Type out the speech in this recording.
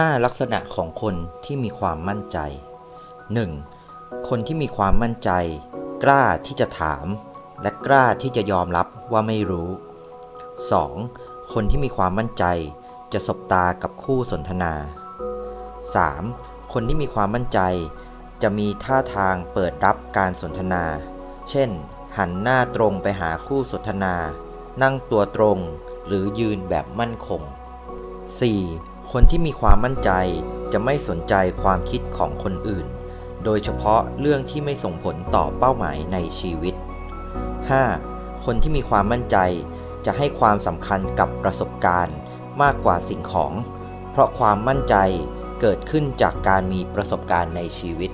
5 ลักษณะของคนที่มีความมั่นใจ 1. คนที่มีความมั่นใจ กล้าที่จะถาม และกล้าที่จะยอมรับว่าไม่รู้ 2. คนที่มีความมั่นใจ จะสบตากับคู่สนทนา 3. คนที่มีความมั่นใจ จะมีท่าทางเปิดรับการสนทนา เช่น หันหน้าตรงไปหาคู่สนทนา นั่งตัวตรง หรือยืนแบบมั่นคง 4. คนที่มีความมั่นใจจะไม่สนใจความคิดของคนอื่น โดยเฉพาะเรื่องที่ไม่ส่งผลต่อเป้าหมายในชีวิต 5. คนที่มีความมั่นใจจะให้ความสำคัญกับประสบการณ์มากกว่าสิ่งของ เพราะความมั่นใจเกิดขึ้นจากการมีประสบการณ์ในชีวิต